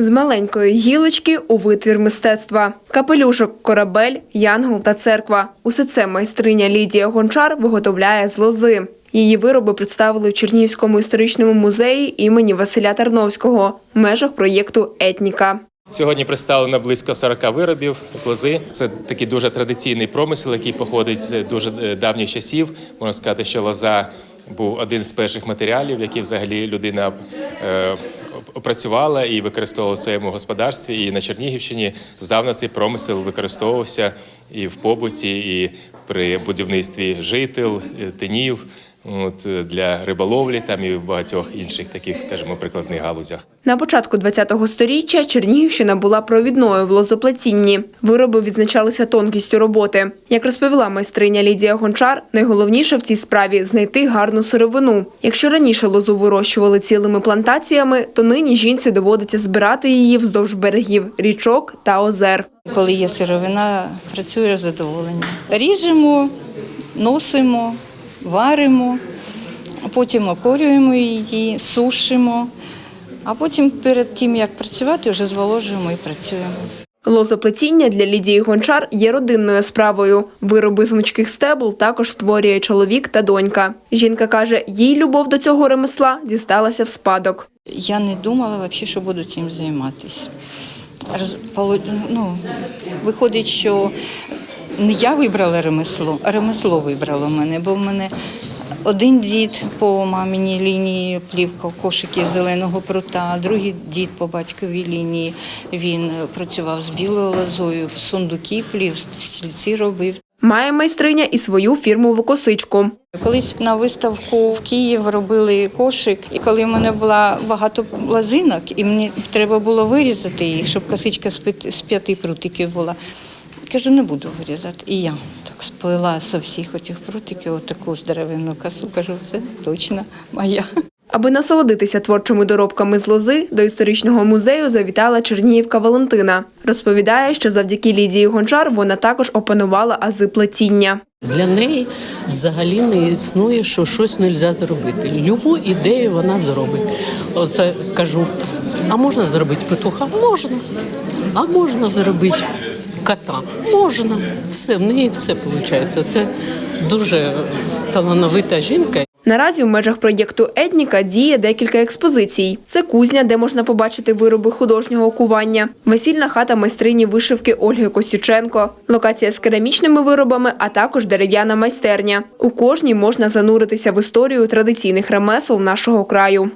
З маленької гілочки у витвір мистецтва. Капелюшок, корабель, янгол та церква. Усе це майстриня Лідія Гончар виготовляє з лози. Її вироби представили в Чернігівському історичному музеї імені Василя Тарновського в межах проєкту Етніка. Сьогодні представлено близько 40 виробів з лози. Це такий дуже традиційний промисел, який походить з дуже е, давніх часів. Можна сказати, що лоза був один з перших матеріалів, які взагалі людина опрацювала і використовувала в своєму господарстві. І на Чернігівщині здавна цей промисел використовувався і в побуті, і при будівництві жител, е, тинів. От е, для риболовлі там і в багатьох інших таких, скажімо, прикладних галузях. На початку ХХ століття Чернігівщина була провідною в лозоплетінні. Вироби відзначалися тонкістю роботи. Як розповіла майстриня Лідія Гончар, найголовніше в цій справі знайти гарну сировину. Якщо раніше лозу вирощували цілими плантаціями, то нині жінці доводиться збирати її вздовж берегів річок та озер. Коли є сировина, працює задоволення. Ріжемо, носимо, варимо, потім окорюємо її, сушимо, а потім перед тим, як працювати, вже зволожуємо і працюємо. Лозоплетіння для Лідії Гончар є родинною справою. Вироби з гнучких стебл також створює чоловік та донька. Жінка каже, їй любов до цього ремесла дісталася в спадок. Я не думала взагалі, що буду цим займатися. Ну, виходить, що не я вибрала ремесло, а ремесло вибрало мене, бо в мене один дід по маминій лінії плів кошики з зеленого прута, другий дід по батьковій лінії. Він е, працював з білою лозою, сундуки плів, стільці робив. Має майстриня і свою фірмову косичку. Колись на виставку в Київ робили кошик, і коли в мене було багато лозинок, і мені треба було вирізати їх, щоб косичка з п'яти прутиків була. Кажу, не буду вирізати. І я так сплела з всіх оцих прутиків отаку здоровенну косу. Кажу, це точно моя. Аби насолодитися творчими доробками з лози, до історичного музею завітала Чернігівка Валентина. Розповідає, що завдяки Лідії Гончар вона також опанувала ази плетіння. Для неї взагалі не існує, що щось не можна зробити. Любу ідею вона зробить. Оце кажу, а можна зробити петуха? Можна. А можна зробити кота? Можна. Все, в неї все виходить. Це дуже талановита жінка. Наразі в межах проєкту Етніка діє декілька експозицій. Це кузня, де можна побачити вироби художнього кування, весільна хата майстрині вишивки Ольги Костюченко, локація з керамічними виробами, а також дерев'яна майстерня. У кожній можна зануритися в історію традиційних ремесел нашого краю.